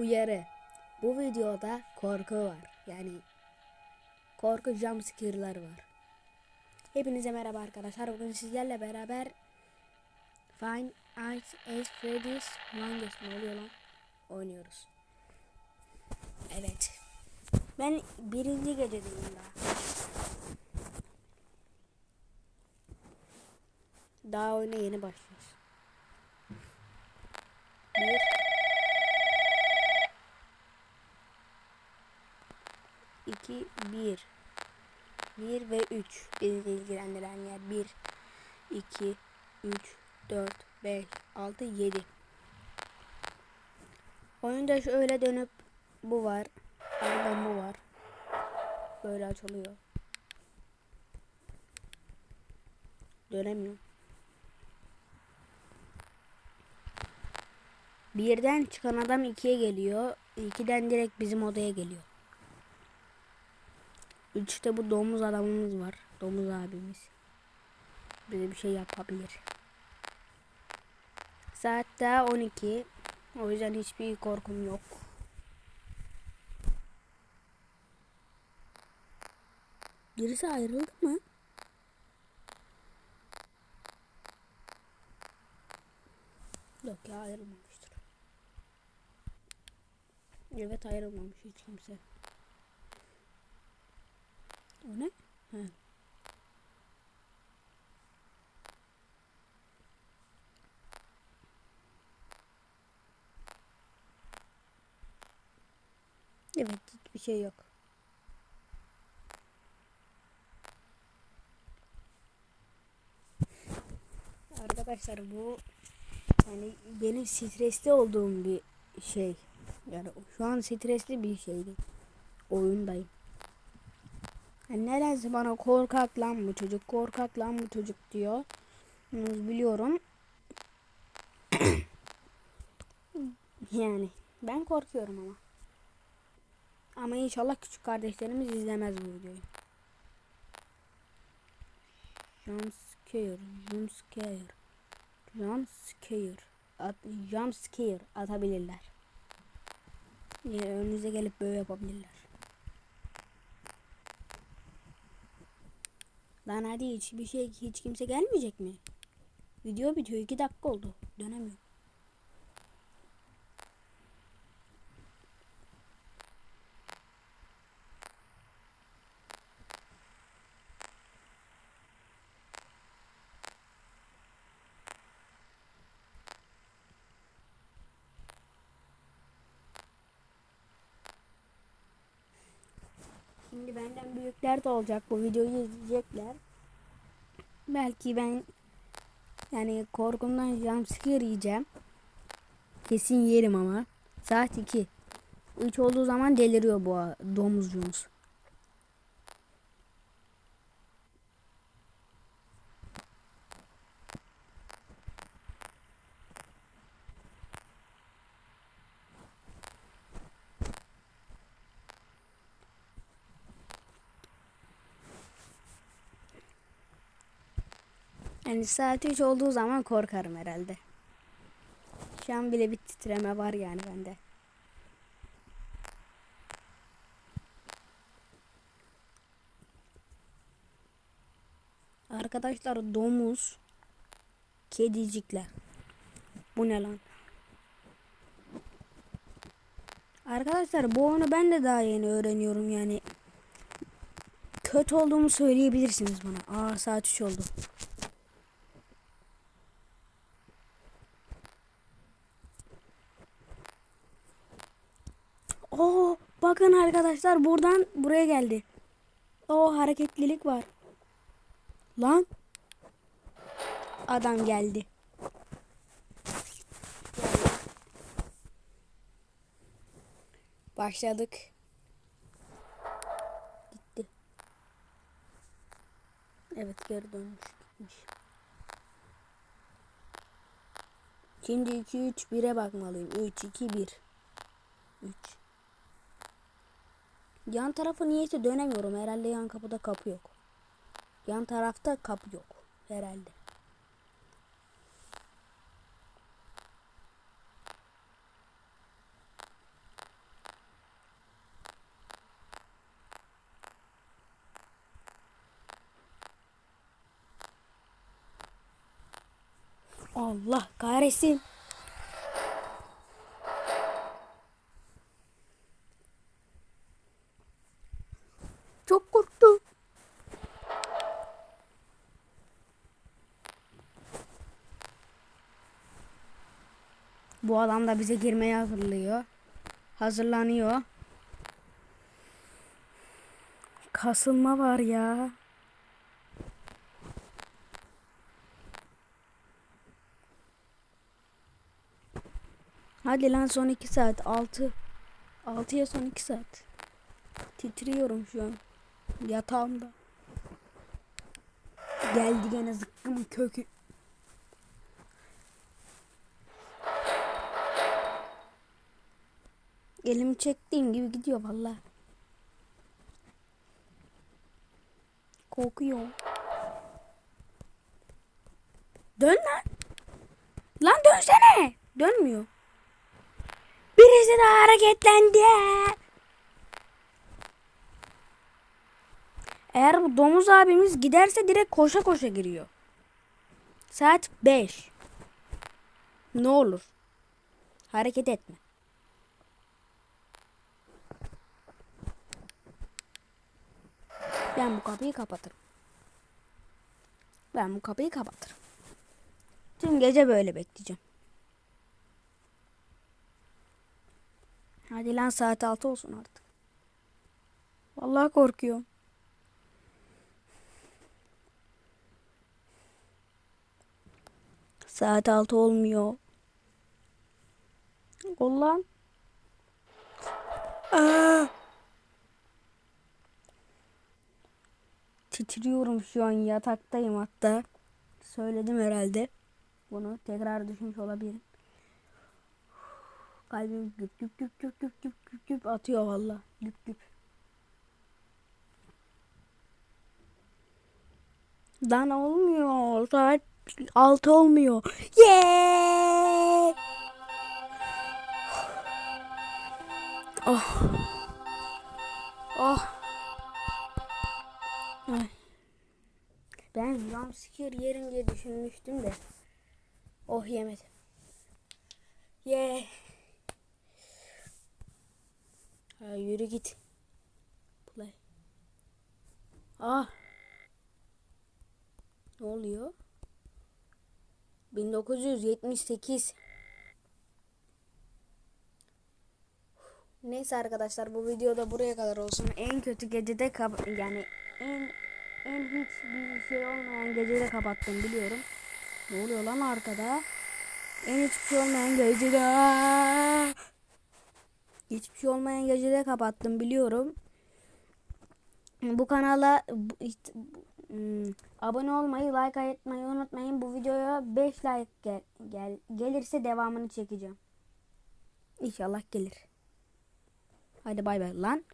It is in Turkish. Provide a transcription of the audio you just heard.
Uyarı. Bu videoda korku var. Yani korku jumpscare'lar var. Hepinize merhaba arkadaşlar. Bugün sizlerle beraber Find Ice as Freddy's Longest ne oluyor lan? Oynuyoruz. Evet. Ben birinci gecedeyim daha. Daha oyuna yeni başlıyoruz. İki, bir. Bir ve üç. Bizi ilgilendiren yer. Bir, iki, üç, dört, beş, altı, yedi. Oyunda şöyle dönüp bu var. Oradan bu var. Böyle açılıyor. Dönemiyor. Birden çıkan adam ikiye geliyor. İkiden direkt bizim odaya geliyor. Üçte bu domuz adamımız var. Domuz abimiz. Bize bir şey yapabilir. Saat daha 12. O yüzden hiçbir korkum yok. Birisi ayrıldı mı? Yok ya ayrılmamıştır. Evet ayrılmamış hiç kimse. O ne? He. Evet hiçbir şey yok. Arkadaşlar bu yani benim stresli olduğum bir şey. Yani şu an stresli bir şeydi. Oyundayım. Yani bana korkak lan bu çocuk, korkak lan bu çocuk diyor. Biliyorum. yani ben korkuyorum ama. Ama inşallah küçük kardeşlerimiz izlemez bu videoyu. Jump scare, jump scare, jump scare, at, jump scare atabilirler. Yani önünüze gelip böyle yapabilirler. Lan hadi hiç bir şey hiç kimse gelmeyecek mi? Video bitiyor 2 dakika oldu. Dönemiyorum. Şimdi benden büyükler de olacak bu videoyu izleyecekler. Belki ben yani korkumdan jumpscare yiyeceğim. Kesin yerim ama. Saat 2. 3 olduğu zaman deliriyor bu domuzcuğumuz. Yani saat 3 olduğu zaman korkarım herhalde. Şu an bile bir titreme var yani bende. Arkadaşlar domuz, kedicikler. Bu ne lan? Arkadaşlar bu oyunu ben de daha yeni öğreniyorum yani. Kötü olduğumu söyleyebilirsiniz bana. Aa saat 3 oldu. Oo, bakın arkadaşlar buradan buraya geldi. O hareketlilik var. Lan. Adam geldi. Başladık. Gitti. Evet geri dönmüş gitmiş. Şimdi 2 3 1'e bakmalıyım. 3 2 1. 3 Yan tarafı niyeyse dönemiyorum. Herhalde yan kapıda kapı yok. Yan tarafta kapı yok. Herhalde. Allah kahretsin. Bu adam da bize girmeye hazırlıyor. Hazırlanıyor. Kasılma var ya. Hadi lan son 2 saat. 6. 6'ya son 2 saat. Titriyorum şu an. Yatağımda. Geldi gene zıkkımın kökü. Elimi çektiğim gibi gidiyor valla. Korkuyorum. Dön lan. Lan dönsene. Dönmüyor. Birisi de hareketlendi. Eğer bu domuz abimiz giderse direkt koşa koşa giriyor. Saat 5. Ne olur. Hareket etme. Ben bu kapıyı kapatırım. Ben bu kapıyı kapatırım. Tüm gece böyle bekleyeceğim. Hadi lan saat 6 olsun artık. Vallahi korkuyorum. Saat 6 olmuyor. Ulan. Aa! Titriyorum şu an yataktayım hatta. Söyledim herhalde. Bunu tekrar düşmüş olabilirim. Kalbim güp güp güp güp güp güp güp güp atıyor valla. Güp güp. Lan olmuyor. Saat 6 olmuyor. Yeah! Oh. Oh. Jumpscare yerim diye düşünmüştüm de. Oh yemedim. Yeah. Ha, yürü git. Play. Ah. Ne oluyor? 1978. Neyse arkadaşlar bu videoda buraya kadar olsun. En kötü gecede yani en en hiç bir şey olmayan gecede kapattım biliyorum. Ne oluyor lan arkada? En hiçbir şey olmayan gecede. Hiçbir şey olmayan gecede kapattım biliyorum. Bu kanala bu- hmm, abone olmayı, like etmeyi unutmayın. Bu videoya 5 like gel, gel gelirse devamını çekeceğim. İnşallah gelir. Hadi bay bay lan.